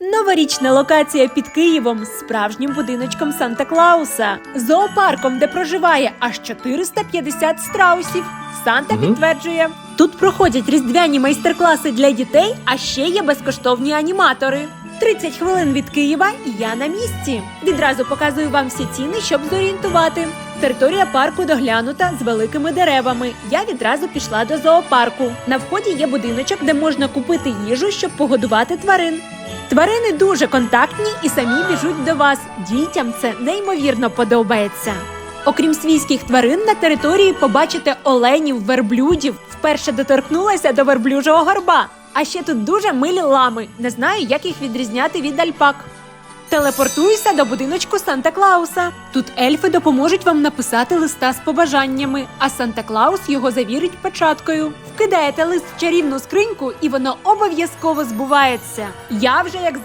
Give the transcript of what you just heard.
Новорічна локація під Києвом з справжнім будиночком Санта Клауса, зоопарком, де проживає аж 450 страусів. Санта Мгм. підтверджує. Тут проходять різдвяні майстер-класи для дітей, а ще є безкоштовні аніматори. 30 хвилин від Києва і я на місці. Відразу показую вам всі ціни, щоб зорієнтувати. Територія парку доглянута з великими деревами. Я відразу пішла до зоопарку. На вході є будиночок, де можна купити їжу, щоб погодувати тварин. Тварини дуже контактні і самі біжуть до вас. Дітям це неймовірно подобається. Окрім свійських тварин, на території побачите оленів, верблюдів. Вперше доторкнулася до верблюжого горба. А ще тут дуже милі лами. Не знаю, як їх відрізняти від альпак. Телепортуйся до будиночку Санта Клауса. Тут ельфи допоможуть вам написати листа з побажаннями, а Санта Клаус його завірить печаткою. Вкидаєте лист в чарівну скриньку, і воно обов'язково збувається. Я вже як